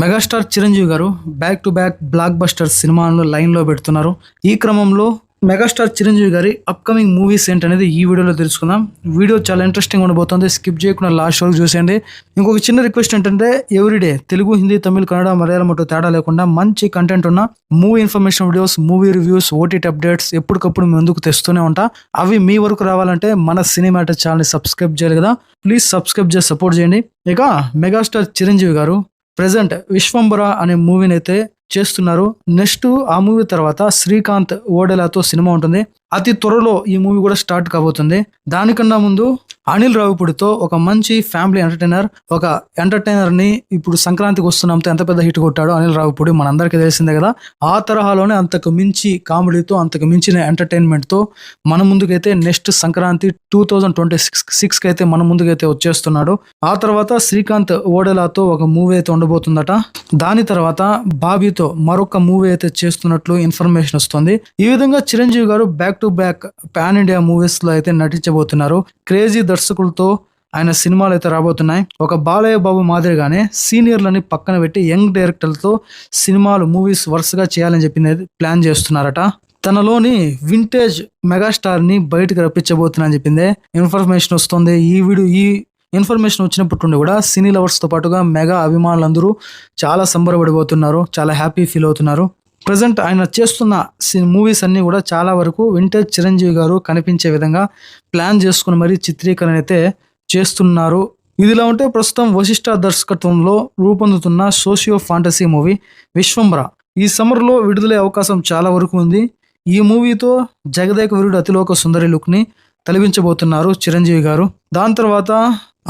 Megastar Chiranjeevi గారు back to back blockbuster సినిమాలను లైన్లో పెడుతున్నారు. ఈ క్రమంలో మెగాస్టార్ చిరంజీవి గారి అప్కమింగ్ మూవీస్ ఏంటనేది ఈ వీడియోలో తెలుసుకుందాం. వీడియో చాలా ఇంట్రెస్టింగ్ ఉండబోతుంది. స్కిప్ చేయకుండా లాస్ట్ వరకు చూసేయండి. ఇంకొక చిన్న రిక్వెస్ట్ ఏంటంటే ఎవ్రీడే తెలుగు హిందీ తమిళ కన్నడ మలయాళం అటు తేడా లేకుండా మంచి కంటెంట్ ఉన్న movie information videos movie reviews OTT updates ఎప్పటికప్పుడు మేము ముందుకు తెస్తూనే ఉంటా. అవి మీ వరకు రావాలంటే మన సినిమాటిక్ ఛానల్ని సబ్స్క్రైబ్ చేయాలి కదా. ప్లీజ్ సబ్స్క్రైబ్ చేసి సపోర్ట్ చేయండి. ఇక మెగాస్టార్ చిరంజీవి గారు ప్రజెంట్ విశ్వంబర అనే మూవీని అయితే చేస్తున్నారు. నెక్స్ట్ ఆ మూవీ తర్వాత శ్రీకాంత్ ఓడెలాతో సినిమా ఉంటుంది. అతి త్వరలో ఈ మూవీ కూడా స్టార్ట్ కాబోతుంది. దానికన్నా ముందు అనిల్ రావిపూడితో ఒక మంచి ఫ్యామిలీ ఎంటర్టైనర్ ఒక ఎంటర్టైనర్ని ఇప్పుడు సంక్రాంతికి వస్తున్నాంతో ఎంత పెద్ద హిట్ కొట్టాడో అనిల్ రావిపూడి మనందరికీ తెలిసిందే కదా. ఆ తరహాలోనే అంతకు మించి కామెడీతో అంతకు మించిన ఎంటర్టైన్మెంట్తో మన ముందుకైతే next Sankranti two thousand twenty six సిక్స్కి అయితే మన ముందుకైతే వచ్చేస్తున్నాడు. ఆ తర్వాత శ్రీకాంత్ ఓడెలాతో ఒక మూవీ అయితే ఉండబోతుందట. దాని తర్వాత బాబీతో మరొక మూవీ అయితే చేస్తున్నట్లు ఇన్ఫర్మేషన్ వస్తుంది. ఈ విధంగా చిరంజీవి గారు back to back pan India మూవీస్లో అయితే నటించబోతున్నారు. క్రేజీ దర్శకులతో ఆయన సినిమాలు అయితే రాబోతున్నాయి. ఒక బాలయ్య బాబు మాదిరిగానే సీనియర్లని పక్కన పెట్టి యంగ్ డైరెక్టర్లతో సినిమాలు మూవీస్ వరుసగా చేయాలని చెప్పి ప్లాన్ చేస్తున్నారట. తనలోని వింటేజ్ మెగాస్టార్ని బయటకు రప్పించబోతున్నా అని చెప్పిందే. ఇన్ఫర్మేషన్ వస్తుంది. ఈ వీడియో ఈ ఇన్ఫర్మేషన్ వచ్చినప్పటి నుండి కూడా సినీ లవర్స్తో పాటుగా మెగా అభిమానులందరూ చాలా సంబరపడిపోతున్నారు. చాలా హ్యాపీ ఫీల్ అవుతున్నారు. ప్రజెంట్ ఆయన చేస్తున్న మూవీస్ అన్నీ కూడా చాలా వరకు వింటేజ్ చిరంజీవి గారు కనిపించే విధంగా ప్లాన్ చేసుకుని మరీ చిత్రీకరణ అయితే చేస్తున్నారు. ఇదిలా ఉంటే ప్రస్తుతం వశిష్ఠ దర్శకత్వంలో రూపొందుతున్న సోషియో ఫాంటసీ మూవీ విశ్వంబర ఈ సమ్మర్లో విడుదలయ్యే అవకాశం చాలా వరకు ఉంది. ఈ మూవీతో జగదేక వీరుడు అతిలోక సుందరి లుక్ని తలపించబోతున్నారు చిరంజీవి గారు. దాని తర్వాత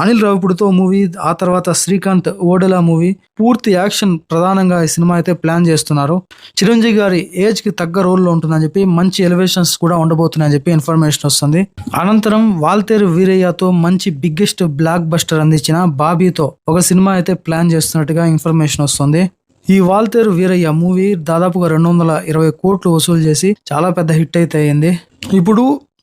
అనిల్ రావిపుడితో మూవీ ఆ తర్వాత శ్రీకాంత్ ఓడెలా మూవీ పూర్తి యాక్షన్ ప్రధానంగా ఈ సినిమా అయితే ప్లాన్ చేస్తున్నారు. చిరంజీవి గారి ఏజ్కి తగ్గ రోల్లో ఉంటుందని చెప్పి మంచి ఎలివేషన్స్ కూడా ఉండబోతున్నాయని చెప్పి ఇన్ఫర్మేషన్ వస్తుంది. అనంతరం వాల్తేరు వీరయ్యతో మంచి బిగ్గెస్ట్ బ్లాక్ బస్టర్ అందించిన బాబీతో ఒక సినిమా అయితే ప్లాన్ చేస్తున్నట్టుగా ఇన్ఫర్మేషన్ వస్తుంది. ఈ వాల్తేరు వీరయ్య మూవీ దాదాపుగా రెండు వందల ఇరవై కోట్లు వసూలు చేసి చాలా పెద్ద హిట్ అయితే అయింది. ఇప్పుడు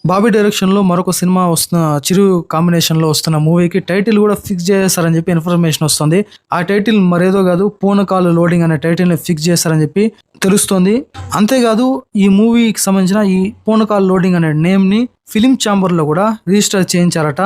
బాబీ డైరెక్షన్లో మరొక సినిమా వస్తున్న చిరు కాంబినేషన్లో వస్తున్న మూవీకి టైటిల్ కూడా ఫిక్స్ చేశారని చెప్పి ఇన్ఫర్మేషన్ వస్తుంది. ఆ టైటిల్ మరేదో కాదు పూనకాలు లోడింగ్ అనే టైటిల్ని ఫిక్స్ చేశారని చెప్పి తెలుస్తోంది. అంతేకాదు ఈ మూవీకి సంబంధించిన ఈ పూనకాలు లోడింగ్ అనే నేమ్ని ఫిలిం ఛాంబర్లో కూడా రిజిస్టర్ చేయించారట.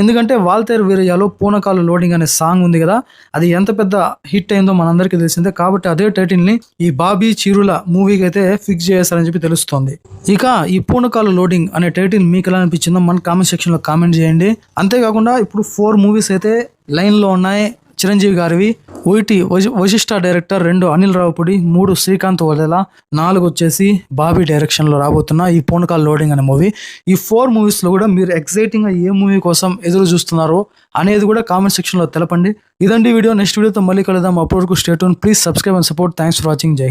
ఎందుకంటే వాల్తేరు వీరయ్యలో పూనకాలు లోడింగ్ అనే సాంగ్ ఉంది కదా అది ఎంత పెద్ద హిట్ అయిందో మనందరికీ తెలిసిందే. కాబట్టి అదే టైటిల్ని ఈ బాబీ చీరుల మూవీకి అయితే ఫిక్స్ చేశారని చెప్పి తెలుస్తోంది. ఇక ఈ పూనకాలు లోడింగ్ అనే టైటిల్ మీకు ఎలా అనిపించిందో మన కామెంట్ సెక్షన్లో కామెంట్ చేయండి. అంతేకాకుండా ఇప్పుడు ఫోర్ మూవీస్ అయితే లైన్లో ఉన్నాయి. చిరంజీవి గారివి ఒకటి వశి- వశిష్ఠ డైరెక్టర్ రెండు అనిల్ రావుపూడి మూడు శ్రీకాంత్ వదల నాలుగు వచ్చేసి బాబీ డైరెక్షన్లో రాబోతున్న ఈ పూనకాల్ లోడింగ్ అనే మూవీ. ఈ ఫోర్ మూవీస్లో కూడా మీరు ఎక్సైటింగ్గా ఏ మూవీ కోసం ఎదురు చూస్తున్నారో అనేది కూడా కామెంట్ సెక్షన్లో తెలపండి. ఇదండి వీడియో. నెక్స్ట్ వీడియోతో మళ్ళీ కలుద్దాం. అప్పటి వరకు state please subscribe and support. Thanks for watching. జై